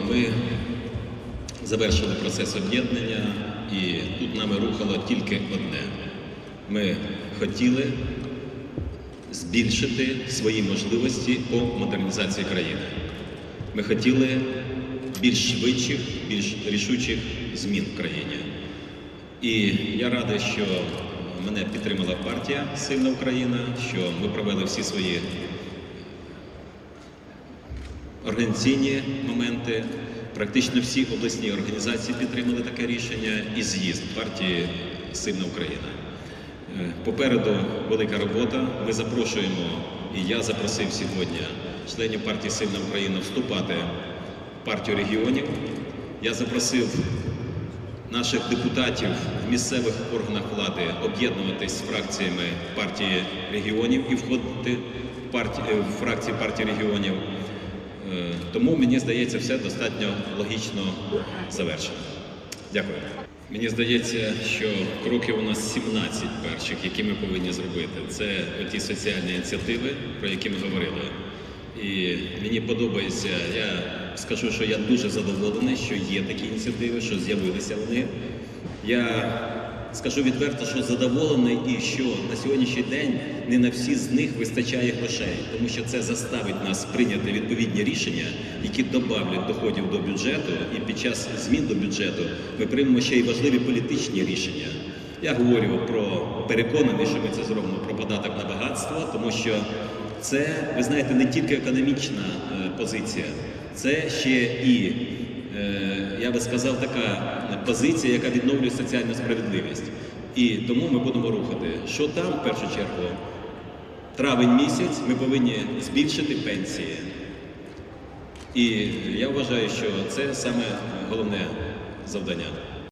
Ми завершили процес об'єднання, і тут нами рухало тільки одне. Ми хотіли збільшити свої можливості по модернізації країни. Ми хотіли більш швидших, більш рішучих змін в країні. І я радий, що мене підтримала партія Сильна Україна, що ми провели всі свої організаційні моменти. Практично всі обласні організації підтримали таке рішення і з'їзд партії Сильна Україна. Е, Попереду велика робота. Ми запрошуємо, і я запросив сьогодні членів партії Сильна Україна вступати в партію регіонів. Я запросив наших депутатів в місцевих органах влади об'єднуватись з фракціями партії регіонів і входити в, партії, в фракції партії регіонів. Тому мені здається, все достатньо логічно завершено. Дякую. Мені здається, що кроків у нас 17 перших, які ми повинні зробити. Це ті соціальні ініціативи, про які ми говорили. І мені подобається, я скажу, що я дуже задоволений, що є такі ініціативи, що з'явилися вони. Я скажу відверто, що задоволений і що на сьогоднішній день не на всі з них вистачає грошей, тому що це заставить нас прийняти відповідні рішення, які додавлять доходів до бюджету, і під час змін до бюджету ми приймемо ще й важливі політичні рішення. Я говорю про переконаний, що ми це зробимо про податок на багатство, тому що це, ви знаєте, не тільки економічна е, позиція, це ще і я би сказав, така позиція, яка відновлює соціальну справедливість. І тому ми будемо рухати. Що там, в першу чергу, травень місяць ми повинні збільшити пенсії. І я вважаю, що це саме головне завдання.